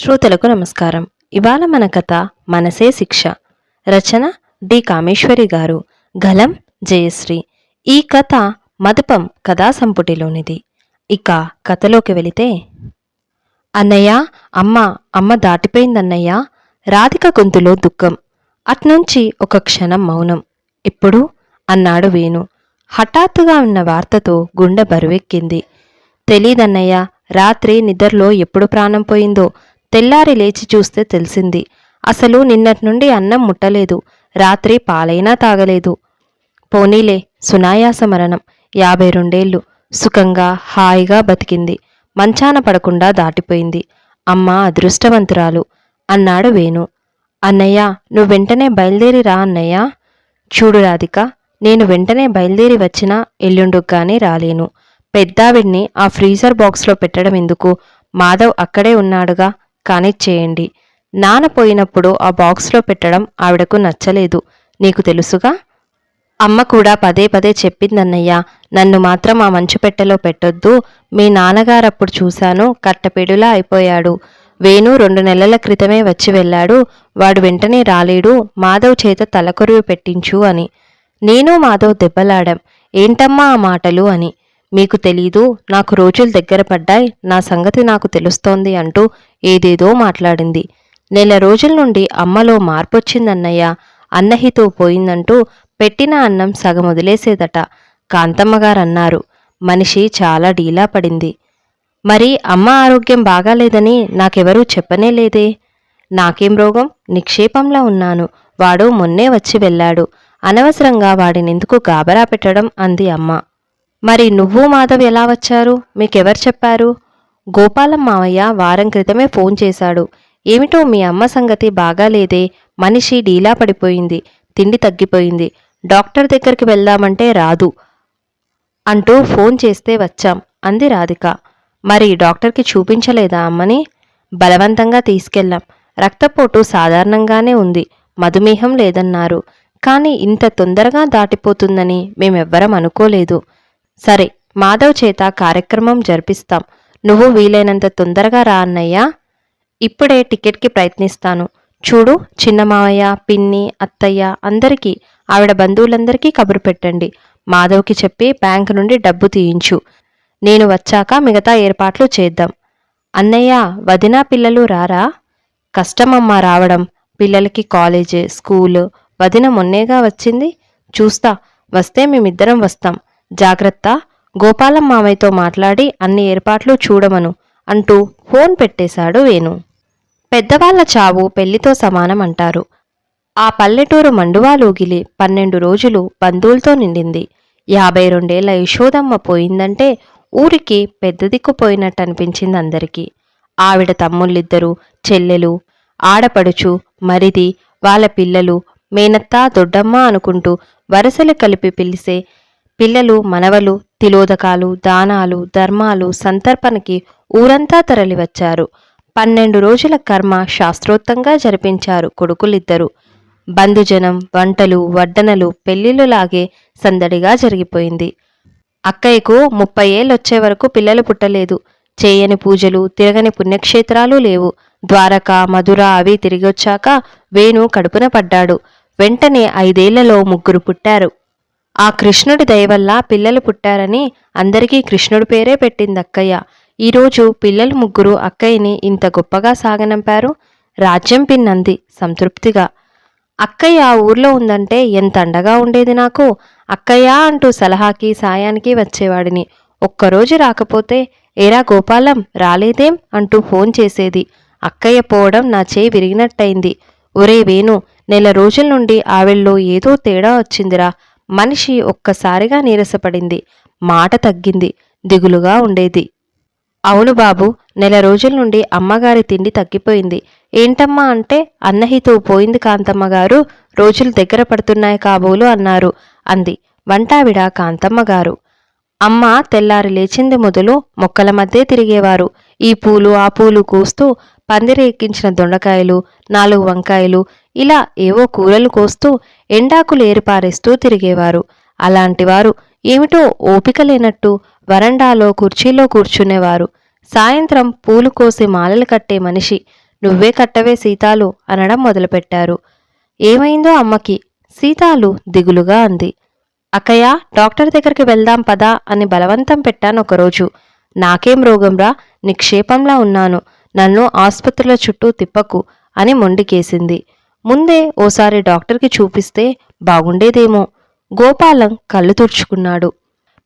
శ్రోతలకు నమస్కారం. ఇవాళ మన కథ మనసే శిక్ష. రచన డి. కామేశ్వరి గారు. గలం జయశ్రీ. ఈ కథ మదపం కథా సంపుటిలోనిది. ఇక కథలోకి వెళితే అన్నయ్య అమ్మ అమ్మ దాటిపోయిందన్నయ్య రాధిక గొంతులో దుఃఖం. అట్నుంచి ఒక క్షణం మౌనం. ఇప్పుడు అన్నాడు వేణు. హఠాత్తుగా ఉన్న వార్తతో గుండె బరువెక్కింది. తెలీదన్నయ్య రాత్రి నిద్రలో ఎప్పుడు ప్రాణం పోయిందో తెల్లారి లేచి చూస్తే తెలిసింది. అసలు నిన్నటి నుండి అన్నం ముట్టలేదు. రాత్రి పాలైనా తాగలేదు. పోనీలే సునాయాస మరణం. యాభై రెండేళ్ళు సుఖంగా హాయిగా బతికింది. మంచాన పడకుండా దాటిపోయింది. అమ్మ అదృష్టవంతురాలు. అన్నాడు వేణు. అన్నయ్య నువ్వు వెంటనే బయలుదేరి రా అన్నయ్య. చూడు రాధిక నేను వెంటనే బయలుదేరి వచ్చినా ఎల్లుండుగ్గానే రాలేను. పెద్దావిడ్ని ఆ ఫ్రీజర్ బాక్స్లో పెట్టడం ఎందుకు మాధవ్ అక్కడే ఉన్నాడుగా. కానిచ్చేయండి నాన్న పోయినప్పుడు ఆ బాక్స్లో పెట్టడం ఆవిడకు నచ్చలేదు. నీకు తెలుసుగా? అమ్మ కూడా పదే పదే చెప్పిందన్నయ్య నన్ను మాత్రం ఆ మంచు పెట్టెలో పెట్టొద్దు. మీ నాన్నగారప్పుడు చూశాను కట్టపిడులా అయిపోయాడు. వేణు రెండు నెలల క్రితమే వచ్చి వెళ్ళాడు. వాడు వెంటనే రాలేడు. మాధవ్ చేత తలకొరువు పెట్టించు అని. నేను మాధవ్ దెబ్బలాడాం. ఏంటమ్మా ఆ మాటలు అని. మీకు తెలీదు నాకు రోజులు దగ్గర పడ్డాయి. నా సంగతి నాకు తెలుస్తోంది అంటూ ఏదేదో మాట్లాడింది. నెల రోజుల నుండి అమ్మలో మార్పొచ్చిందన్నయ్య అన్నహితో పోయిందంటూ పెట్టిన అన్నం సగం వదిలేసేదట కాంతమ్మగారన్నారు. మనిషి చాలా డీలా పడింది. మరి అమ్మ ఆరోగ్యం బాగాలేదని నాకెవరూ చెప్పనే లేదే? నాకేం రోగం? నిక్షేపంలా ఉన్నాను. వాడు మొన్నే వచ్చి వెళ్ళాడు. అనవసరంగా వాడినెందుకు గాబరా పెట్టడం అంది అమ్మ. మరి నువ్వు మాధవ్ ఎలా వచ్చారు? మీకెవరు చెప్పారు? గోపాలం మావయ్య వారం క్రితమే ఫోన్ చేశాడు. ఏమిటో మీ అమ్మ సంగతి బాగాలేదే. మనిషి డీలా పడిపోయింది. తిండి తగ్గిపోయింది. డాక్టర్ దగ్గరికి వెళ్దామంటే రాదు అంటూ ఫోన్ చేస్తే వచ్చాం. అంది రాధిక. మరి డాక్టర్కి చూపించలేదా అమ్మని? బలవంతంగా తీసుకెళ్ళాం. రక్తపోటు సాధారణంగానే ఉంది. మధుమేహం లేదన్నారు. కానీ ఇంత తొందరగా దాటిపోతుందని మేమెవ్వరం అనుకోలేదు. సరే మాధవ్ చేత కార్యక్రమం జరిపిస్తాం. నువ్వు వీలైనంత తొందరగా రా అన్నయ్యా. ఇప్పుడే టికెట్కి ప్రయత్నిస్తాను. చూడు చిన్న మావయ్య పిన్ని అత్తయ్య అందరికీ ఆవిడ బంధువులందరికీ కబురు పెట్టండి. మాధవ్కి చెప్పి బ్యాంక్ నుండి డబ్బు తీయించు. నేను వచ్చాక మిగతా ఏర్పాట్లు చేద్దాం. అన్నయ్య వదినా పిల్లలు రారా? కష్టమమ్మా రావడం. పిల్లలకి కాలేజ్ స్కూలు. వదిన మొన్నేగా వచ్చింది. చూస్తా వస్తే మేమిద్దరం వస్తాం. జాగ్రత్త. గోపాలం మామయ్యతో మాట్లాడి అన్ని ఏర్పాట్లు చూడమను అంటూ ఫోన్ పెట్టేశాడు వేణు. పెద్దవాళ్ళ చావు పెళ్ళితో సమానం అంటారు. ఆ పల్లెటూరు మండువాలూగిలి పన్నెండు రోజులు బంధువులతో నిండింది. యాభై రెండేళ్ళ యశోదమ్మ పోయిందంటే ఊరికి పెద్ద దిక్కు పోయినట్టు అనిపించింది అందరికీ. ఆవిడ తమ్ముళ్ళిద్దరూ చెల్లెలు ఆడపడుచు మరిది వాళ్ళ పిల్లలు మేనత్త దొడ్డమ్మ అనుకుంటూ వరసలు కలిపి పిలిసే పిల్లలు మనవలు తిలోదకాలు దానాలు ధర్మాలు సంతర్పణకి ఊరంతా తరలివచ్చారు. పన్నెండు రోజుల కర్మ శాస్త్రోక్తంగా జరిపించారు కొడుకులిద్దరూ. బంధుజనం వంటలు వడ్డనలు పెళ్ళిళ్ళలాగే సందడిగా జరిగిపోయింది. అక్కయ్యకు ముప్పై ఏళ్ళొచ్చే వరకు పిల్లలు పుట్టలేదు. చేయని పూజలు తిరగని పుణ్యక్షేత్రాలు లేవు. ద్వారక మధుర అవి తిరిగొచ్చాక వేణు కడుపున పడ్డాడు. వెంటనే ఐదేళ్ళలో ముగ్గురు పుట్టారు. ఆ కృష్ణుడి దయవల్ల పిల్లలు పుట్టారని అందరికీ కృష్ణుడి పేరే పెట్టింది అక్కయ్య ఈరోజు పిల్లలు ముగ్గురు అక్కయ్యని ఇంత గొప్పగా సాగనంపారు? రాజ్యం పిన్నంది సంతృప్తిగా. అక్కయ్య ఆ ఊర్లో ఉందంటే ఎంత అండగా ఉండేది నాకు? అక్కయ్య అంటూ సలహాకి సాయానికి వచ్చేవాడిని. ఒక్కరోజు రాకపోతే ఏరా గోపాలం రాలేదేం? అంటూ ఫోన్ చేసేది. అక్కయ్య పోవడం నా చేయి విరిగినట్టయింది. ఒరే వేణు నెల రోజుల నుండి ఆవిళ్ళలో ఏదో తేడా వచ్చిందిరా. మనిషి ఒక్కసారిగా నీరసపడింది. మాట తగ్గింది. దిగులుగా ఉండేది. అవును బాబు నెల రోజుల నుండి అమ్మగారి తిండి తగ్గిపోయింది. ఏంటమ్మా అంటే అన్నహితో పోయింది కాంతమ్మ గారు. రోజులు దగ్గర పడుతున్నాయి కాబోలు అన్నారు. అంది. వంటావిడ కాంతమ్మ గారు. అమ్మ తెల్లారి లేచింది మొదలు మొక్కల మధ్య తిరిగేవారు. ఈ పూలు ఆ పూలు కోస్తూ పందిరెక్కించిన దొండకాయలు నాలుగు వంకాయలు ఇలా ఏవో కూరలు కోస్తూ ఎండాకులు ఏరిపారేస్తూ తిరిగేవారు. అలాంటివారు ఏమిటో ఓపిక లేనట్టు వరండాలో కుర్చీలో కూర్చునేవారు. సాయంత్రం పూలు కోసి మాలలు కట్టే మనిషి నువ్వే కట్టవే సీతాలు అనడం మొదలుపెట్టారు. ఏమైందో అమ్మకి సీతాలు దిగులుగా అంది. అక్కయ్య డాక్టర్ దగ్గరికి వెళ్దాం పదా అని బలవంతం పెట్టాను ఒకరోజు. నాకేం రోగంరా నిక్షేపంలా ఉన్నాను. నన్ను ఆసుపత్రుల చుట్టూ తిప్పకు అని మొండికేసింది. ముందే ఓసారి డాక్టర్కి చూపిస్తే బాగుండేదేమో. గోపాలం కళ్ళు తుడుచుకున్నాడు.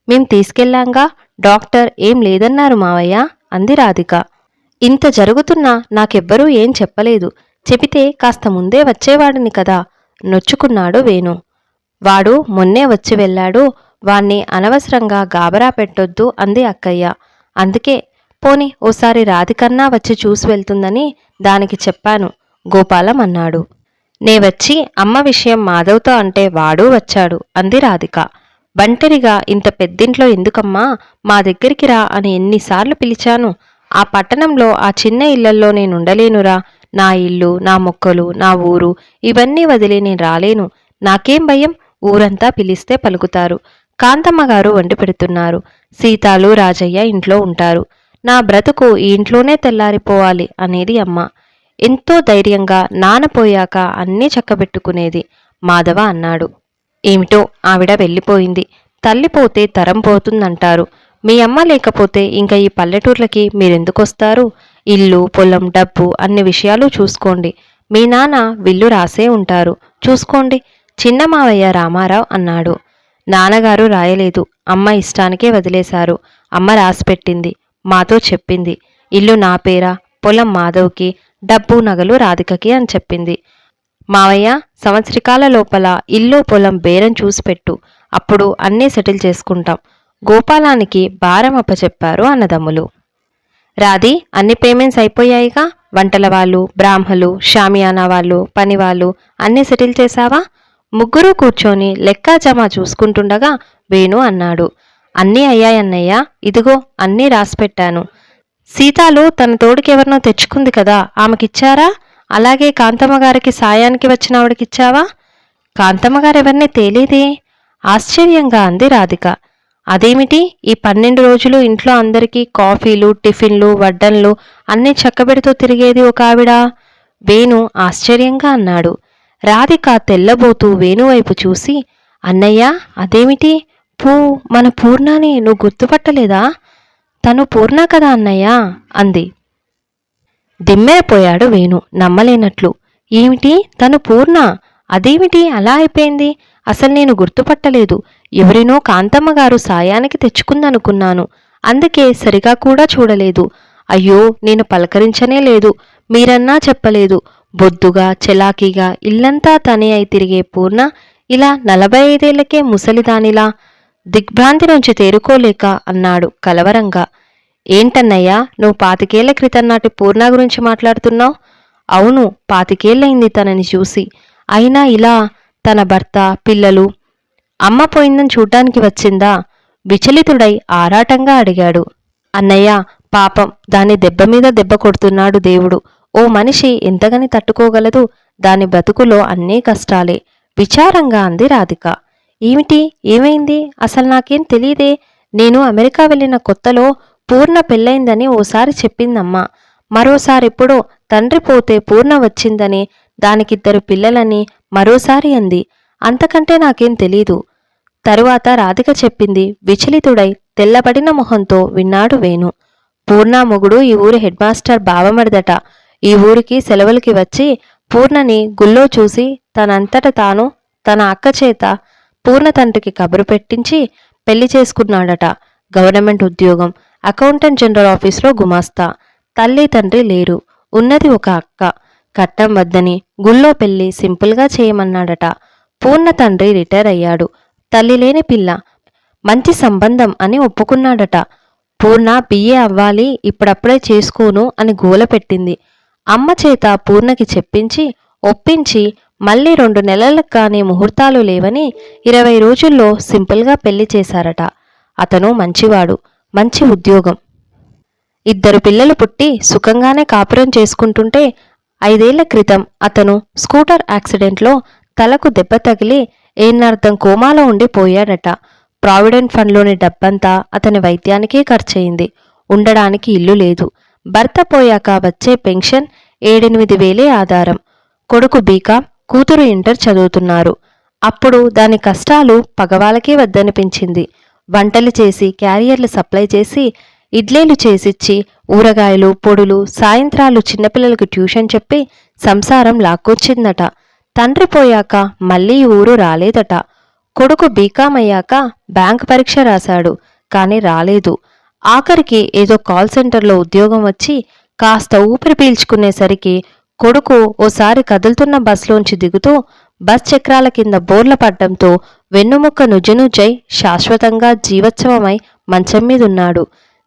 మేం తీసుకెళ్ళాంగా డాక్టర్ ఏం లేదన్నారు మావయ్య? అంది రాధిక. ఇంత జరుగుతున్నా నాకెవ్వరూ ఏం చెప్పలేదు. చెబితే కాస్త ముందే వచ్చేవాడిని కదా నొచ్చుకున్నాడు వేణు. వాడు మొన్నే వచ్చి వెళ్ళాడు వాణ్ణి అనవసరంగా గాబరా పెట్టొద్దు అంది అక్కయ్య. అందుకే పోని ఓసారి రాధికన్నా వచ్చి చూసి వెళ్తుందని దానికి చెప్పాను గోపాలం అన్నాడు. నే వచ్చి అమ్మ విషయం మాధవ్తో అంటే వాడు వచ్చాడు అంది రాధిక. బంటరిగా ఇంత పెద్దింట్లో ఎందుకమ్మా? మా దగ్గరికి రా అని ఎన్నిసార్లు పిలిచాను. ఆ పట్టణంలో ఆ చిన్న ఇళ్ళల్లో నేనుండలేనురా. నా ఇల్లు నా మొక్కలు నా ఊరు ఇవన్నీ వదిలి నేను రాలేను. నాకేం భయం? ఊరంతా పిలిస్తే పలుకుతారు. కాంతమ్మ గారు వండి పెడుతున్నారు. సీతాలు రాజయ్య ఇంట్లో ఉంటారు. నా బ్రతుకు ఈ ఇంట్లోనే తెల్లారిపోవాలి అనేది అమ్మ. ఎంతో ధైర్యంగా నానపోయాక అన్నీ చక్కబెట్టుకునేది మాధవ అన్నాడు. ఏమిటో ఆవిడ వెళ్ళిపోయింది. తల్లిపోతే తరం పోతుందంటారు. మీ అమ్మ లేకపోతే ఇంకా ఈ పల్లెటూర్లకి మీరెందుకొస్తారు? ఇల్లు పొలం డబ్బు అన్ని విషయాలు చూసుకోండి. మీ నాన్న విల్లు రాసే ఉంటారు. చూసుకోండి. చిన్న మావయ్య రామారావు అన్నాడు. నాన్నగారు రాయలేదు. అమ్మ ఇష్టానికే వదిలేశారు. అమ్మ రాసిపెట్టింది. మాతో చెప్పింది. ఇల్లు నా పేరా? పొలం మాధవ్కి. డబ్బు నగలు రాధికకి అని చెప్పింది. మావయ్య సంవత్సరికాల లోపల ఇల్లు పొలం బేరం చూసిపెట్టు అప్పుడు అన్నీ సెటిల్ చేసుకుంటాం. గోపాలానికి భారం అప్పచెప్పారు అన్నదమ్ములు. రాధి అన్ని పేమెంట్స్ అయిపోయాయిగా? వంటల వాళ్ళు బ్రాహ్మలు షామియానా వాళ్ళు పని వాళ్ళు అన్నీ సెటిల్ చేశావా? ముగ్గురు కూర్చొని లెక్క జమ చూసుకుంటుండగా వేణు అన్నాడు. అన్నీ అయ్యాయన్నయ్య ఇదిగో అన్నీ రాసిపెట్టాను సీతాలు తన తోడుకెవరినో తెచ్చుకుంది కదా ఆమెకిచ్చారా? అలాగే కాంతమ్మ గారికి సాయానికి వచ్చిన ఆవిడకిచ్చావా? కాంతమ్మ గారెవరిని తేలేదే? ఆశ్చర్యంగా అంది రాధిక. అదేమిటి? ఈ పన్నెండు రోజులు ఇంట్లో అందరికీ కాఫీలు టిఫిన్లు వడ్డన్లు అన్నీ చక్కబెడుతూ తిరిగేది ఒక ఆవిడ? వేణు ఆశ్చర్యంగా అన్నాడు. రాధిక తెల్లబోతూ వేణువైపు చూసి అన్నయ్య అదేమిటి? పూ మన పూర్ణాని నువ్వు గుర్తుపట్టలేదా? తను పూర్ణ కదా అన్నయ్య? అంది. దిమ్మెరపోయాడు వేణు నమ్మలేనట్లు. ఏమిటి? తను పూర్ణ? అదేమిటి? అలా అయిపోయింది? అసలు నేను గుర్తుపట్టలేదు. ఎవరినో కాంతమ్మ గారు సాయానికి తెచ్చుకుందనుకున్నాను. అందుకే సరిగా కూడా చూడలేదు. అయ్యో నేను పలకరించనే లేదు. మీరన్నా చెప్పలేదు. బొద్దుగా చెలాకీగా ఇల్లంతా తనే అయి తిరిగే పూర్ణ ఇలా నలభై ఐదేళ్ళకే ముసలిదానిలా దిగ్భ్రాంతి నుంచి తేరుకోలేక అన్నాడు కలవరంగా. ఏంటన్నయ్యా నువ్వు పాతికేళ్ళ క్రితం నాటి పూర్ణ గురించి మాట్లాడుతున్నావు? అవును పాతికేళ్ళయింది తనని చూసి. అయినా ఇలా తన భర్త పిల్లలు అమ్మ పోయిందని చూడ్డానికి వచ్చిందా? విచలితుడై ఆరాటంగా అడిగాడు. అన్నయ్య పాపం దాని దెబ్బ మీద దెబ్బ కొడుతున్నాడు దేవుడు. ఓ మనిషి ఎంతగని తట్టుకోగలదు దాని బ్రతుకులో అన్నీ కష్టాలే. విచారంగా అంది రాధిక. ఏమిటి? ఏమైంది? అసలు నాకేం తెలియదే నేను అమెరికా వెళ్ళిన కొత్తలో పూర్ణ పెళ్ళైందని ఓసారి చెప్పిందమ్మా. మరోసారెప్పుడో తండ్రి పోతే పూర్ణ వచ్చిందని దానికిద్దరు పిల్లలని మరోసారి అంది. అంతకంటే నాకేం తెలీదు. తరువాత రాధిక చెప్పింది విచలితుడై తెల్లబడిన మొహంతో విన్నాడు వేణు. పూర్ణ మొగుడు ఈ ఊరి హెడ్ మాస్టర్ బావమరిదట ఈ ఊరికి సెలవులకి వచ్చి పూర్ణని గుల్లో చూసి తనంతట తాను తన అక్క చేత పూర్ణ తండ్రికి కబురు పెట్టించి పెళ్ళి చేసుకున్నాడట. గవర్నమెంట్ ఉద్యోగం. అకౌంటెంట్ జనరల్ ఆఫీస్లో గుమాస్తా. తల్లి తండ్రి లేరు. ఉన్నది ఒక అక్క. కట్టం వద్దని గుళ్ళో పెళ్ళి సింపుల్గా చేయమన్నాడట. పూర్ణ తండ్రి రిటైర్ అయ్యాడు. తల్లి లేని పిల్ల. మంచి సంబంధం అని ఒప్పుకున్నాడట. పూర్ణ బిఏ అవ్వాలి ఇప్పుడప్పుడే చేసుకోను అని గోల పెట్టింది. అమ్మ చేత పూర్ణకి చెప్పించి ఒప్పించి మళ్ళీ రెండు నెలలకు కానీ ముహూర్తాలు లేవని ఇరవై రోజుల్లో సింపుల్గా పెళ్ళి చేశారట. అతను మంచివాడు మంచి ఉద్యోగం. ఇద్దరు పిల్లలు పుట్టి సుఖంగానే కాపురం చేసుకుంటుంటే ఐదేళ్ళ క్రితం అతను స్కూటర్ యాక్సిడెంట్లో తలకు దెబ్బ తగిలి ఏనార్థం కోమాలో ఉండి పోయాడట ప్రావిడెంట్ ఫండ్లోని డబ్బంతా అతని వైద్యానికే ఖర్చయింది. ఉండడానికి ఇల్లు లేదు. భర్త పోయాక వచ్చే పెన్షన్ ఏడెనిమిది వేలే ఆధారం. కొడుకు బీకాం కూతురు ఇంటర్ చదువుతున్నారు. అప్పుడు దాని కష్టాలు పగవాళ్ళకే వద్దనిపించింది. వంటలు చేసి క్యారియర్లు సప్లై చేసి ఇడ్లీలు చేసిచ్చి ఊరగాయలు పొడులు సాయంత్రాలు చిన్నపిల్లలకు ట్యూషన్ చెప్పి సంసారం లాక్కొచ్చిందట. తండ్రి పోయాక మళ్ళీ ఊరు రాలేదట. కొడుకు బీకాం అయ్యాక బ్యాంక్ పరీక్ష రాశాడు కానీ రాలేదు. ఆఖరికి ఏదో కాల్ సెంటర్లో ఉద్యోగం వచ్చి కాస్త ఊపిరి పీల్చుకునేసరికి కొడుకు ఓసారి కదులుతున్న బస్లోంచి దిగుతూ బస్ చక్రాల కింద బోర్ల పడ్డంతో వెన్నుముక్క నుజనుజై శాశ్వతంగా జీవోత్సవమై మంచం మీదున్నాడు.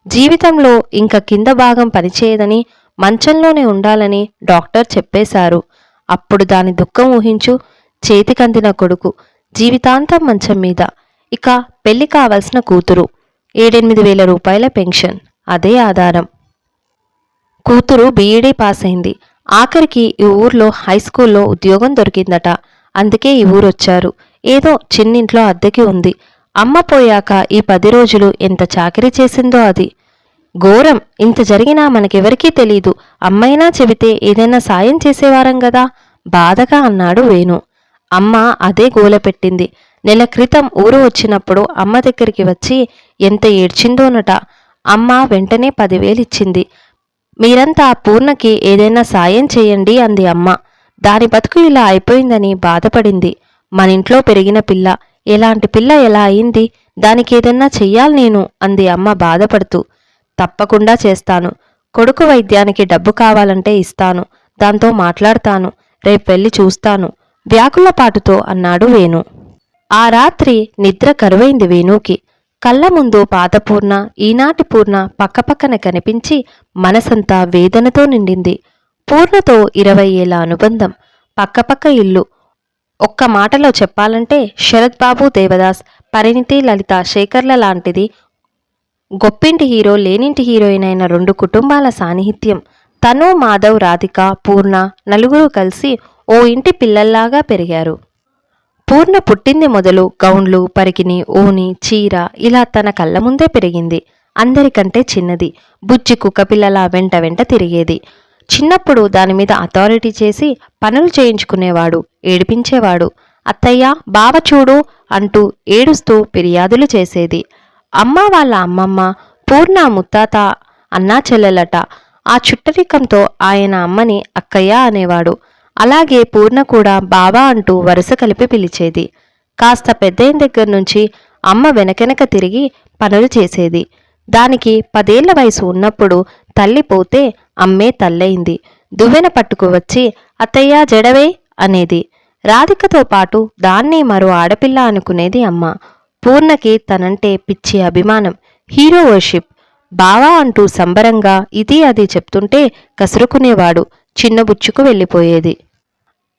జీవితంలో ఇంక కింద భాగం పనిచేయదని మంచంలోనే ఉండాలని డాక్టర్ చెప్పేశారు. అప్పుడు దాని దుఃఖం ఊహించు చేతికందిన కొడుకు జీవితాంతం మంచం మీద. ఇక పెళ్ళి కావలసిన కూతురు. ఏడెనిమిది వేల రూపాయల పెన్షన్. అదే ఆధారం. కూతురు బీఈడీ పాస్ అయింది ఆఖరికి ఈ ఊర్లో హై స్కూల్లో ఉద్యోగం దొరికిందట. అందుకే ఈ ఊరొచ్చారు. ఏదో చిన్నింట్లో అద్దెకి ఉంది. అమ్మ పోయాక ఈ పది రోజులు ఎంత చాకరీ చేసిందో అది. ఘోరం. ఇంత జరిగినా మనకెవరికీ తెలీదు. అమ్మైనా చెబితే ఏదైనా సాయం చేసేవారం గదా? బాధగా అన్నాడు వేణు. అమ్మ అదే గోల పెట్టింది. నెల క్రితం ఊరు వచ్చినప్పుడు అమ్మ దగ్గరికి వచ్చి ఎంత ఏడ్చిందోనట అమ్మ వెంటనే పదివేలిచ్చింది. మీరంతా పూర్ణకి ఏదైనా సాయం చేయండి అంది అమ్మ. దాని బతుకు ఇలా అయిపోయిందని బాధపడింది. మన ఇంట్లో పెరిగిన పిల్ల ఎలాంటి పిల్ల ఎలా అయింది? దానికి ఏదన్నా చెయ్యాలి నేను అంది అమ్మ బాధపడుతూ. తప్పకుండా చేస్తాను. కొడుకు వైద్యానికి డబ్బు కావాలంటే ఇస్తాను. దాంతో మాట్లాడతాను. రేపు వెళ్ళి చూస్తాను. వ్యాకులపాటుతో అన్నాడు వేణు. ఆ రాత్రి నిద్ర కరువైంది వేణుకి. కళ్ళ ముందు పాతపూర్ణ ఈనాటి పూర్ణ పక్కపక్కన కనిపించి మనసంతా వేదనతో నిండింది. పూర్ణతో ఇరవై ఏళ్ళ అనుబంధం. పక్కపక్క ఇల్లు. ఒక్క మాటలో చెప్పాలంటే శరత్ బాబు దేవదాస్ పరిణితి లలిత శేఖర్ల లాంటిది గొప్పింటి హీరో లేనింటి హీరోయిన్ అయిన రెండు కుటుంబాల సాన్నిహిత్యం. తను మాధవ్ రాధిక పూర్ణ నలుగురు కలిసి ఓ ఇంటి పిల్లల్లాగా పెరిగారు. పూర్ణ పుట్టింది మొదలు గౌన్లు పరికిని ఓని చీర ఇలా తన కళ్ళ ముందే పెరిగింది. అందరికంటే చిన్నది. బుజ్జి కుక్కపిల్లలా వెంట వెంట తిరిగేది. చిన్నప్పుడు దాని మీద అథారిటీ చేసి పనులు చేయించుకునేవాడు ఏడిపించేవాడు. అత్తయ్య బావ చూడు అంటూ ఏడుస్తూ ఫిర్యాదులు చేసేది. అమ్మ వాళ్ళ అమ్మమ్మ పూర్ణ ముత్తాత అన్నా చెల్లెలట. ఆ చుట్టరికంతో ఆయన అమ్మని అక్కయ్య అనేవాడు. అలాగే పూర్ణ కూడా బావా అంటూ వరుస కలిపి పిలిచేది. కాస్త పెద్దయిన దగ్గర నుంచి అమ్మ వెనకెనక తిరిగి పనులు చేసేది. దానికి పదేళ్ళ వయసు ఉన్నప్పుడు తల్లి పోతే అమ్మే తల్లయింది. దువ్వెన పట్టుకు వచ్చి అత్తయ్య జడవే అనేది. రాధికతో పాటు దాన్ని మరో ఆడపిల్ల అనుకునేది అమ్మ. పూర్ణకి తనంటే పిచ్చి అభిమానం హీరో వర్షిప్. బావా అంటూ సంబరంగా ఇది అది చెప్తుంటే కసురుకునేవాడు. చిన్నబుచ్చుకు వెళ్ళిపోయేది.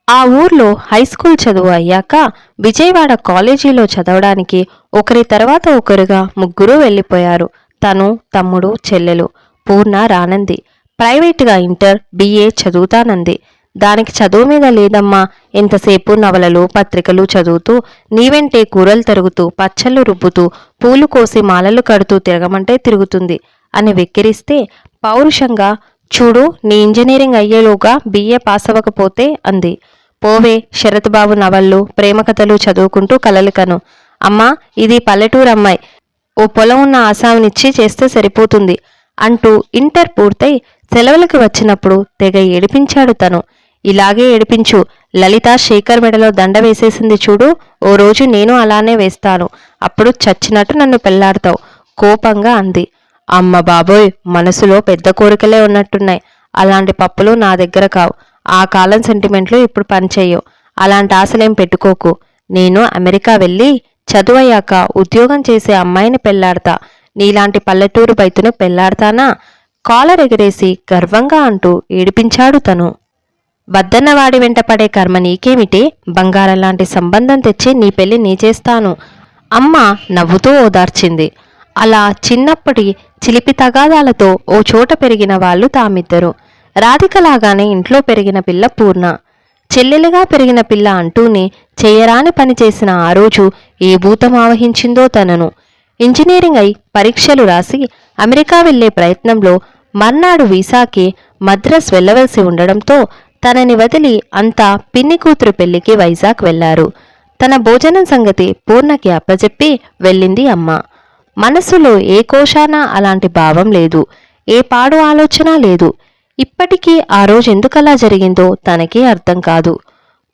ఆ ఊర్లో హై స్కూల్ చదువు అయ్యాక విజయవాడ కాలేజీలో చదవడానికి ఒకరి తర్వాత ఒకరుగా ముగ్గురు వెళ్ళిపోయారు. తను తమ్ముడు చెల్లెలు. పూర్ణ రానంది. ప్రైవేటుగా ఇంటర్ బిఏ చదువుతానంది. దానికి చదువు మీద లేదమ్మా. ఎంతసేపు నవలలు పత్రికలు చదువుతూ నీవెంటే కూరలు తరుగుతూ పచ్చళ్ళు రుబ్బుతూ పూలు కోసి మాలలు కడుతూ తిరగమంటే తిరుగుతుంది అని వెక్కిరిస్తే పౌరుషంగా చూడు నీ ఇంజనీరింగ్ అయ్యేలోగా బిఏ పాస్ అవ్వకపోతే అంది. పోవే శరత్బాబు నవళ్ళు ప్రేమ కథలు చదువుకుంటూ కలలికను అమ్మా ఇది పల్లెటూరు అమ్మాయి. ఓ పొలం ఉన్న ఆశానిచ్చి చేస్తే సరిపోతుంది అంటూ ఇంటర్ పూర్తయి సెలవులకు వచ్చినప్పుడు తెగ ఏడిపించాడు తను. ఇలాగే ఏడిపించు. లలిత శేఖర్ మెడలో దండ వేసేసింది చూడు ఓ రోజు నేను అలానే వేస్తాను. అప్పుడు చచ్చినట్టు నన్ను పెళ్ళాడతావు. కోపంగా అంది. అమ్మ బాబోయ్ మనసులో పెద్ద కోరికలే ఉన్నట్టున్నాయి. అలాంటి పప్పులు నా దగ్గర కావు. ఆ కాలం సెంటిమెంట్లు ఇప్పుడు పనిచేయవు. అలాంటి ఆశలేం పెట్టుకోకు. నేను అమెరికా వెళ్ళి చదువయ్యాక ఉద్యోగం చేసే అమ్మాయిని పెళ్ళాడతా. నీలాంటి పల్లెటూరు బైతును పెళ్ళాడతానా? కాలర్ ఎగరేసి గర్వంగా అంటూ ఏడిపించాడు తను. వద్దన్నవాడి వెంట పడే కర్మ నీకేమిటి? బంగారం లాంటి సంబంధం తెచ్చి నీ పెళ్ళి నీ చేస్తాను అమ్మ నవ్వుతూ ఓదార్చింది. అలా చిన్నప్పటి చిలిపి తగాదాలతో ఓ చోట పెరిగిన వాళ్ళు తామిద్దరు. రాధికలాగానే ఇంట్లో పెరిగిన పిల్ల పూర్ణ. చెల్లెలుగా పెరిగిన పిల్ల అంటూనే చేయరాని పని చేసిన ఆ రోజు ఏ భూతం ఆవహించిందో తనను. ఇంజనీరింగ్ అయి పరీక్షలు రాసి అమెరికా వెళ్ళే ప్రయత్నంలో మర్నాడు వీసాకి మద్రాస్ వెళ్ళవలసి ఉండడంతో తనని వదిలి అంతా పిన్ని కూతురు పెళ్ళికి వైజాగ్ వెళ్ళారు. తన భోజనం సంగతి పూర్ణకి అప్పజెప్పి వెళ్ళింది అమ్మ. మనసులో ఏ కోశాన అలాంటి భావం లేదు. ఏ పాడు ఆలోచన లేదు. ఇప్పటికీ ఆ రోజు ఎందుకలా జరిగిందో తనకి అర్థం కాదు.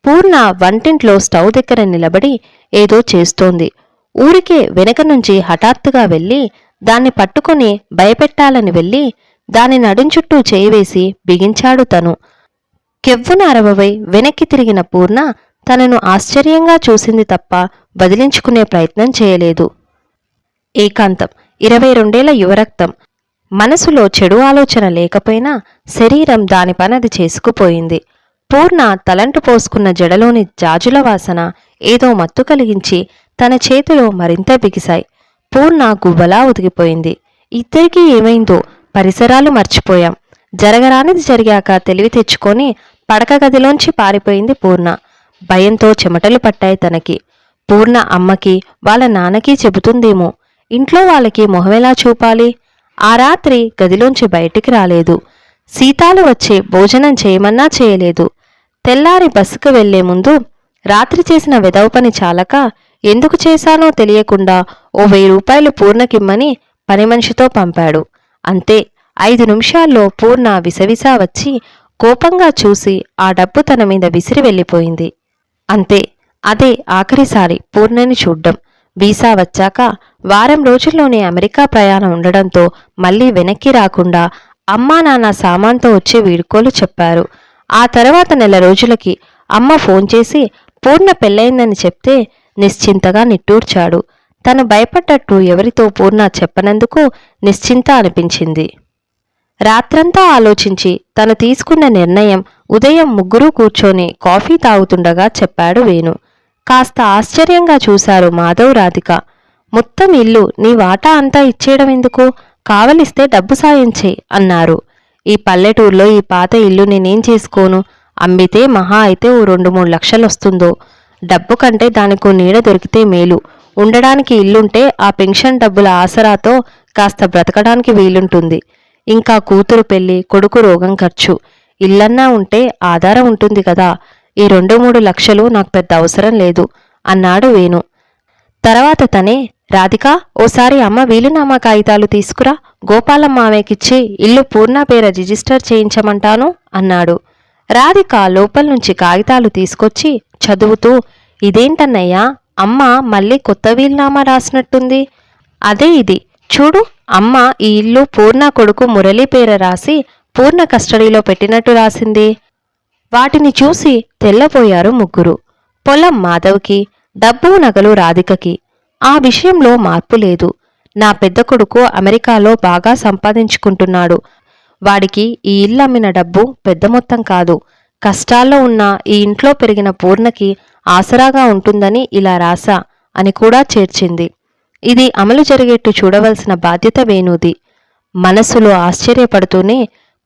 పూర్ణ వంటింట్లో స్టవ్ దగ్గర నిలబడి ఏదో చేస్తోంది. ఊరికే వెనక నుంచి హఠాత్తుగా వెళ్ళి దాన్ని పట్టుకుని భయపెట్టాలని వెళ్ళి దాని నడుం చుట్టూ బిగించాడు తను. కెవ్వున అరవవై వెనక్కి తిరిగిన పూర్ణ తనను ఆశ్చర్యంగా చూసింది తప్ప వదిలించుకునే ప్రయత్నం చేయలేదు. ఏకాంతం. ఇరవై రెండేళ్ళ యువరక్తం. మనసులో చెడు ఆలోచన లేకపోయినా శరీరం దాని పనది చేసుకుపోయింది. పూర్ణ తలంటు పోసుకున్న జడలోని జాజుల వాసన ఏదో మత్తు కలిగించి తన చేతులు మరింత బిగిశాయి. పూర్ణ గువ్వలా ఉదిగిపోయింది ఇద్దరికీ ఏమైందో పరిసరాలు మర్చిపోయాం. జరగరానిది జరిగాక తెలివి తెచ్చుకొని పడక గదిలోంచి పారిపోయింది పూర్ణ. భయంతో చెమటలు పట్టాయి తనకి. పూర్ణ అమ్మకి వాళ్ళ నాన్నకి చెబుతుందేమో ఇంట్లో వాళ్ళకి మొహమెలా చూపాలి? ఆ రాత్రి గదిలోంచి బయటికి రాలేదు. సీతాలు వచ్చి భోజనం చేయమన్నా చేయలేదు. తెల్లారి బస్సుకు వెళ్ళే ముందు రాత్రి చేసిన వెదవ పని చాలక ఎందుకు చేశానో తెలియకుండా ఓ వెయ్యి రూపాయలు పూర్ణకిమ్మని పని మనిషితో పంపాడు. అంతే ఐదు నిమిషాల్లో పూర్ణ విసవిసా వచ్చి కోపంగా చూసి ఆ డబ్బు తన మీద విసిరి వెళ్ళిపోయింది. అంతే అదే ఆఖరిసారి పూర్ణని చూడ్డం. వీసా వచ్చాక వారం రోజుల్లోనే అమెరికా ప్రయాణం ఉండడంతో మళ్ళీ వెనక్కి రాకుండా అమ్మా నాన్న సామాన్తో వచ్చి వీడుకోలు చెప్పారు. ఆ తర్వాత నెల రోజులకి అమ్మ ఫోన్ చేసి పూర్ణ పెళ్ళయిందని చెప్తే నిశ్చింతగా నిట్టూర్చాడు. తను భయపడ్డట్టు ఎవరితో పూర్ణ చెప్పనందుకు నిశ్చింత అనిపించింది. రాత్రంతా ఆలోచించి తను తీసుకున్న నిర్ణయం ఉదయం ముగ్గురూ కూర్చొని కాఫీ తాగుతుండగా చెప్పాడు వేణు. కాస్త ఆశ్చర్యంగా చూశారు మాధవ్ రాధిక. మొత్తం ఇల్లు నీ వాటా అంతా ఇచ్చేయడం ఎందుకు? కావలిస్తే డబ్బు సాయం చేయి అన్నారు. ఈ పల్లెటూరులో ఈ పాత ఇల్లు నేనేం చేసుకోను? అమ్మితే మహా అయితే ఓ రెండు మూడు లక్షలు వస్తుందో. డబ్బు కంటే దానికి నీడ దొరికితే మేలు. ఉండడానికి ఇల్లుంటే ఆ పెన్షన్ డబ్బుల ఆసరాతో కాస్త బ్రతకడానికి వీలుంటుంది. ఇంకా కూతురు పెళ్ళి కొడుకు రోగం ఖర్చు. ఇల్లన్నా ఉంటే ఆధారం ఉంటుంది కదా. ఈ రెండు మూడు లక్షలు నాకు పెద్ద అవసరం లేదు అన్నాడు వేణు. తర్వాత తనే రాధిక ఓసారి అమ్మ వీలునామా కాగితాలు తీసుకురా గోపాలం మామయ్యకిచ్చి ఇల్లు పూర్ణ పేర రిజిస్టర్ చేయించమంటాను అన్నాడు. రాధిక లోపల నుంచి కాగితాలు తీసుకొచ్చి చదువుతూ ఇదేంటన్నయ్యా అమ్మ మళ్ళీ కొత్త వీలునామా రాసినట్టుంది? అదే ఇది. చూడు అమ్మ ఈ ఇల్లు పూర్ణ కొడుకు మురళీ పేర రాసి పూర్ణ కస్టడీలో పెట్టినట్టు రాసింది. వాటిని చూసి తెల్లబోయారు ముగ్గురు. పొలం మాధవ్కి డబ్బు నగలు రాధికకి ఆ విషయంలో మార్పు లేదు. నా పెద్ద కొడుకు అమెరికాలో బాగా సంపాదించుకుంటున్నాడు. వాడికి ఈ ఇల్లు అమ్మిన డబ్బు పెద్ద మొత్తం కాదు. కష్టాల్లో ఉన్న ఈ ఇంట్లో పెరిగిన పూర్ణకి ఆసరాగా ఉంటుందని ఇలా రాసా అని కూడా చేర్చింది. ఇది అమలు జరిగేట్టు చూడవలసిన బాధ్యత వేణుది. మనసులో ఆశ్చర్యపడుతూనే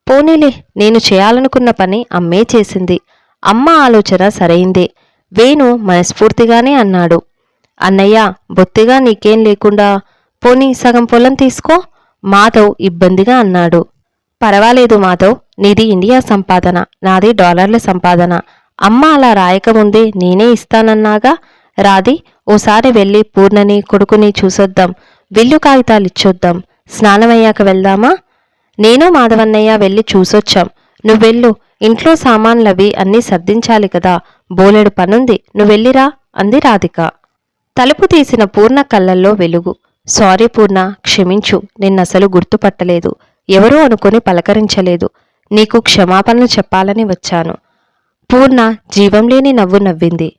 పోనీలే నేను చేయాలనుకున్న పని అమ్మే చేసింది. అమ్మ ఆలోచన సరైందే. వేణు మనస్ఫూర్తిగానే అన్నాడు. అన్నయ్య బొత్తిగా నీకేం లేకుండా? పోనీ సగం పొలం తీసుకో? మాధవ్ ఇబ్బందిగా అన్నాడు. పర్వాలేదు మాధవ్ నీది ఇండియా సంపాదన నాది డాలర్ల సంపాదన. అమ్మ అలా రాయకముందే నేనే ఇస్తానన్నాగా? రాది ఓసారి వెళ్ళి పూర్ణని కొడుకుని చూసొద్దాం. విల్లు కాగితాలు ఇచ్చొద్దాం స్నానమయ్యాక వెళ్దామా? నేను మాధవన్నయ్య వెళ్ళి చూసొచ్చాం. నువ్వెళ్ళు ఇంట్లో సామాన్లవి అన్నీ సర్దించాలి కదా బోలెడు పనుంది నువ్వెళ్ళిరా అంది రాధిక. తలుపు తీసిన పూర్ణ కళ్ళల్లో వెలుగు. సారీ పూర్ణ క్షమించు నిన్నసలు గుర్తుపట్టలేదు. ఎవరూ అనుకుని పలకరించలేదు. నీకు క్షమాపణలు చెప్పాలని వచ్చాను. పూర్ణ జీవం లేని నవ్వు నవ్వింది.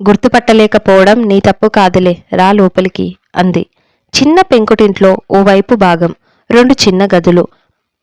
గుర్తుపట్టలేకపోవడం నీ తప్పు కాదులే రా లోపలికి అంది. చిన్న పెంకుటింట్లో ఓవైపు భాగం రెండు చిన్న గదులు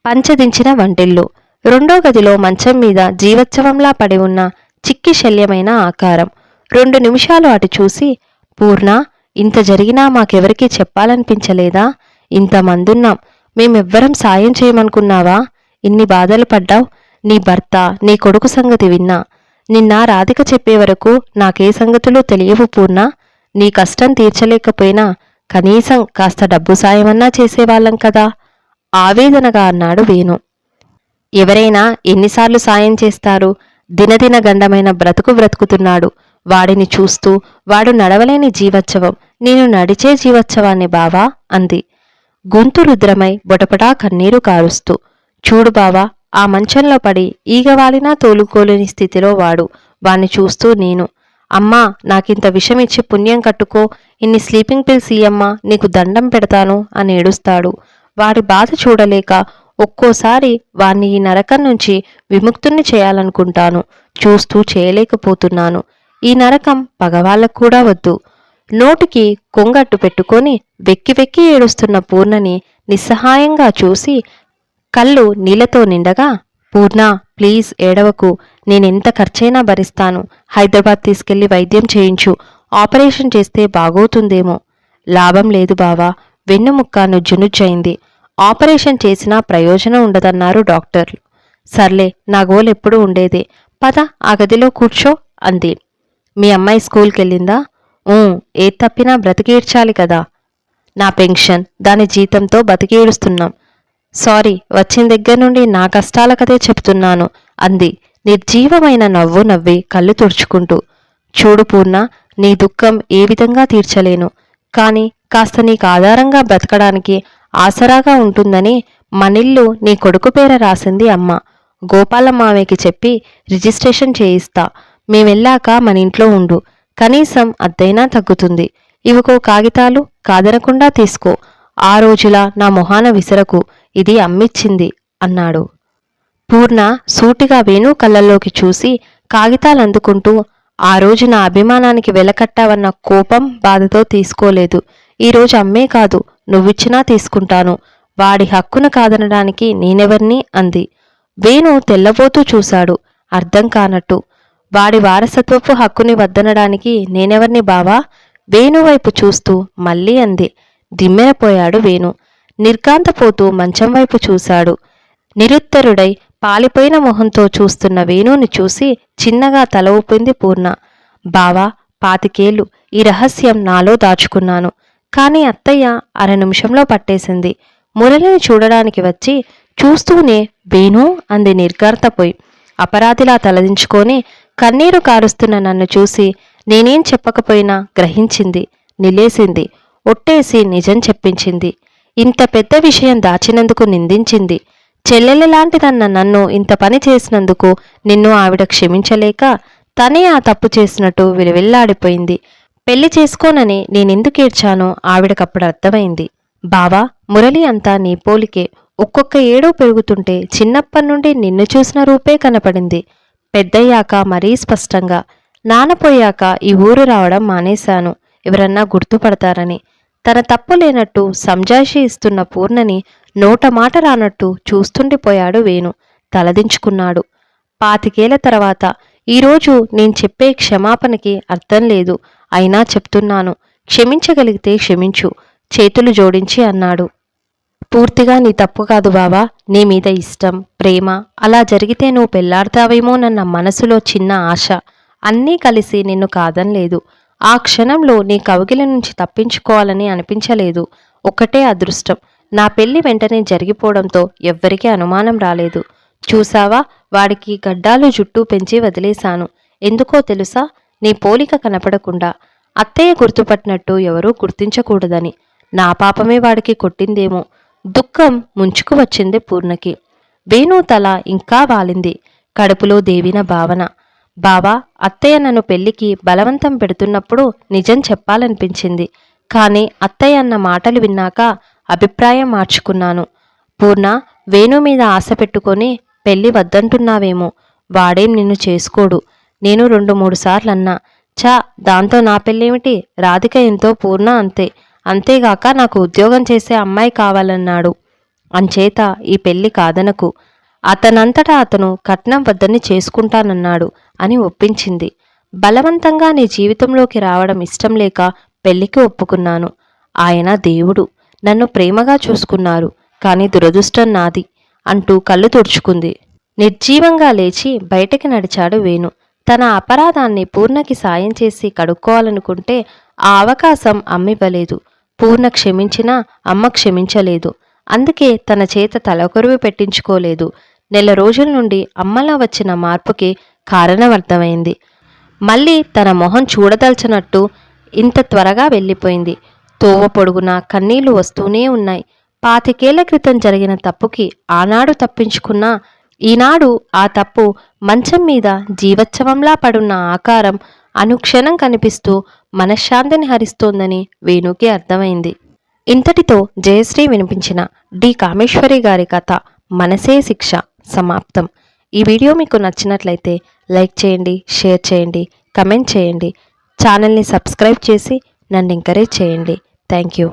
పంచదించిన వంటిల్లు. రెండో గదిలో మంచం మీద జీవోత్సవంలా పడి ఉన్న చిక్కి శల్యమైన ఆకారం. రెండు నిమిషాలు అటు చూసి పూర్ణ ఇంత జరిగినా మాకెవరికీ చెప్పాలనిపించలేదా? ఇంతమందున్నాం మేమెవ్వరం సాయం చేయమనుకున్నావా? ఇన్ని బాధలు పడ్డావు. నీ భర్త నీ కొడుకు సంగతి విన్నా. నిన్న రాధిక చెప్పే వరకు నాకే సంగతులు తెలియవు పూర్ణ. నీ కష్టం తీర్చలేకపోయినా కనీసం కాస్త డబ్బు సాయమన్నా చేసేవాళ్ళం కదా. ఆవేదనగా అన్నాడు వేణు. ఎవరైనా ఎన్నిసార్లు సాయం చేస్తారు? దినదిన గండమైన బ్రతుకు బ్రతుకుతున్నాడు. వాడిని చూస్తూ వాడు నడవలేని జీవోత్సవం నేను నడిచే జీవోత్సవాన్ని బావా అంది. గొంతు రుద్రమై బొటపటా కన్నీరు కారుస్తూ చూడు బావా ఆ మంచంలో పడి ఈగవాలినా తోలుకోలేని స్థితిలో వాడు. వాణ్ణి చూస్తూ నేను అమ్మా నాకింత విషమిచ్చి పుణ్యం కట్టుకో ఇన్ని స్లీపింగ్ పిల్స్ ఇయ్యమ్మా నీకు దండం పెడతాను అని ఏడుస్తాడు. వాడి బాధ చూడలేక ఒక్కోసారి వాణ్ణి ఈ నరకం నుంచి విముక్తుని చేయాలనుకుంటాను. చూస్తూ చేయలేకపోతున్నాను. ఈ నరకం పగవాళ్ళకు కూడా వద్దు. నోటికి కొంగట్టు పెట్టుకొని వెక్కి వెక్కి ఏడుస్తున్న పూర్ణని నిస్సహాయంగా చూసి కళ్ళు నీళ్ళతో నిండగా పూర్ణ ప్లీజ్ ఏడవకు. నేనెంత ఖర్చైనా భరిస్తాను. హైదరాబాద్ తీసుకెళ్ళి వైద్యం చేయించు. ఆపరేషన్ చేస్తే బాగవుతుందేమో లాభం లేదు బావా. వెన్నుముక్క నుజ్జునుజ్జయింది. ఆపరేషన్ చేసినా ప్రయోజనం ఉండదన్నారు డాక్టర్లు సర్లే నా గోల్ ఎప్పుడూ ఉండేదే. పద ఆ గదిలో కూర్చో అంది. మీ అమ్మాయి స్కూల్కెళ్ళిందా? ఊ ఏ తప్పినా బ్రతికేడ్చాలి కదా. నా పెన్షన్ దాని జీతంతో బతికేడుస్తున్నాం. సారీ వచ్చిన దగ్గర నుండి నా కష్టాల కదే చెప్తున్నాను అంది. నిర్జీవమైన నవ్వు నవ్వి కళ్ళు తుడుచుకుంటూ. చూడు పూర్ణ నీ దుఃఖం ఏ విధంగా తీర్చలేను. కానీ కాస్త నీకు ఆధారంగా బ్రతకడానికి ఆసరాగా ఉంటుందని మనిల్లు నీ కొడుకు పేర రాసింది అమ్మ. గోపాల మామయ్యకి చెప్పి రిజిస్ట్రేషన్ చేయిస్తా. మేమెళ్ళాక మన ఇంట్లో ఉండు. కనీసం అద్దైనా తగ్గుతుంది. ఇవికో కాగితాలు కాదనకుండా తీసుకో. ఆ రోజులా నా మొహాన విసరకు ఇది అమ్మిచ్చింది అన్నాడు. పూర్ణ సూటిగా వేణు కళ్ళల్లోకి చూసి కాగితాలు అందుకుంటూ ఆ రోజు నా అభిమానానికి వెలకట్టావన్న కోపం బాధతో తీసుకోలేదు. ఈరోజు అమ్మే కాదు నువ్విచ్చినా తీసుకుంటాను. వాడి హక్కును కాదనడానికి నేనెవర్ని? అంది. వేణు తెల్లబోతూ చూశాడు. అర్థం కానట్టు. వాడి వారసత్వపు హక్కుని వద్దనడానికి నేనెవర్ని బావా? వేణు వైపు చూస్తూ మళ్ళీ అంది. దిమ్మెరపోయాడు వేణు. నిర్కాంతపోతూ మంచం వైపు చూశాడు. నిరుత్తరుడై పాలిపోయిన మొహంతో చూస్తున్న వేణుని చూసి చిన్నగా తల ఊపింది పూర్ణ. బావా పాతికేళ్ళు. ఈ రహస్యం నాలో దాచుకున్నాను. కాని అత్తయ్య అర నిమిషంలో పట్టేసింది. మురళిని చూడడానికి వచ్చి చూస్తూనే వేణు అంది నిర్గార్తపోయి అపరాధిలా తలదించుకొని కన్నీరు కారుస్తున్న నన్ను చూసి నేనేం చెప్పకపోయినా గ్రహించింది నిలేసింది ఒట్టేసి నిజం చెప్పించింది. ఇంత పెద్ద విషయం దాచినందుకు నిందించింది. చెల్లెలు లాంటిదన్న నన్ను ఇంత పని చేసినందుకు నిన్ను ఆవిడ క్షమించలేక తనే ఆ తప్పు చేసినట్టు విలువిల్లాడిపోయింది. పెళ్ళి చేసుకోనని నేనెందుకు ఏడ్చానో ఆవిడకప్పుడు అర్థమైంది. బావా మురళి అంతా నీ పోలికే. ఒక్కొక్క ఏడో పెరుగుతుంటే చిన్నప్పటి నుండి నిన్ను చూసిన రూపే కనపడింది. పెద్దయ్యాక మరీ స్పష్టంగా. నానపోయాక ఈ ఊరు రావడం మానేశాను. ఎవరన్నా గుర్తుపడతారని. తన తప్పు లేనట్టు సంజాయిషి ఇస్తున్న పూర్ణని నోట మాట రానట్టు చూస్తుండిపోయాడు వేణు. తలదించుకున్నాడు. పాతికేళ్ళ తర్వాత ఈరోజు నేను చెప్పే క్షమాపణకి అర్థం లేదు. అయినా చెప్తున్నాను. క్షమించగలిగితే క్షమించు. చేతులు జోడించి అన్నాడు. పూర్తిగా నీ తప్పు కాదు బావా. నీ మీద ఇష్టం ప్రేమ అలా జరిగితే నువ్వు పెళ్ళాడతావేమోనన్న మనసులో చిన్న ఆశ. అన్నీ కలిసి నిన్ను కాదనలేదు. ఆ క్షణంలో నీ కవిగిల నుంచి తప్పించుకోవాలని అనిపించలేదు. ఒక్కటే అదృష్టం. నా పెళ్ళి వెంటనే జరిగిపోవడంతో ఎవ్వరికీ అనుమానం రాలేదు. చూసావా వాడికి గడ్డాలు జుట్టు పెంచి వదిలేశాను. ఎందుకో తెలుసా? నీ పోలిక కనపడకుండా. అత్తయ్య గుర్తుపట్టినట్టు ఎవరూ గుర్తించకూడదని. నా పాపమే వాడికి కొట్టిందేమో. దుఃఖం ముంచుకు వచ్చింది పూర్ణకి. వేణు తల ఇంకా వాలింది. కడుపులో దేవిన భావన. బావా అత్తయ్య నన్ను పెళ్ళికి బలవంతం పెడుతున్నప్పుడు నిజం చెప్పాలనిపించింది. కానీ అత్తయ్య అన్న మాటలు విన్నాక అభిప్రాయం మార్చుకున్నాను. పూర్ణ వేణు మీద ఆశ పెట్టుకొని పెళ్ళి వద్దంటున్నావేమో వాడేం నిన్ను చేసుకోడు. నేను రెండు మూడు సార్లు అన్నా చా దాంతో నా పెళ్ళేమిటి? రాధిక ఎంతో పూర్ణ అంతే. అంతేగాక నాకు ఉద్యోగం చేసే అమ్మాయి కావాలన్నాడు. అంచేత ఈ పెళ్ళి కాదనకు. అతనంతటా అతను కట్నం వద్దని చేసుకుంటానన్నాడు అని ఒప్పించింది. బలవంతంగా నీ జీవితంలోకి రావడం ఇష్టం లేక పెళ్ళికి ఒప్పుకున్నాను. ఆయన దేవుడు. నన్ను ప్రేమగా చూసుకున్నారు. కానీ దురదృష్టం నాది అంటూ కళ్ళు తుడుచుకుంది. నిర్జీవంగా లేచి బయటకి నడిచాడు వేణు. తన అపరాధాన్ని పూర్ణకి సాయం చేసి కడుక్కోవాలనుకుంటే ఆ అవకాశం అమ్మివ్వలేదు. పూర్ణ క్షమించినా అమ్మ క్షమించలేదు. అందుకే తన చేత తలకొరువు పెట్టించుకోలేదు. నెల రోజుల నుండి అమ్మలా వచ్చిన మార్పుకి కారణం అర్థమైంది మళ్ళీ తన మొహం చూడదల్చనట్టు ఇంత త్వరగా వెళ్ళిపోయింది. తోవ పొడుగున కన్నీళ్ళు వస్తూనే ఉన్నాయి. పాతికేళ్ళ క్రితం జరిగిన తప్పుకి ఆనాడు తప్పించుకున్నా ఈనాడు ఆ తప్పు మంచం మీద జీవోత్సవంలా పడున్న ఆకారం అనుక్షణం కనిపిస్తూ మనశ్శాంతిని హరిస్తోందని వేణుకి అర్థమైంది. ఇంతటితో జయశ్రీ వినిపించిన డి కామేశ్వరి గారి కథ మనసే శిక్ష. సమాప్తం. ఈ వీడియో మీకు నచ్చినట్లయితే లైక్ చేయండి షేర్ చేయండి కమెంట్ చేయండి. ఛానల్ని సబ్స్క్రైబ్ చేసి నన్ను ఎంకరేజ్ చేయండి. Thank you.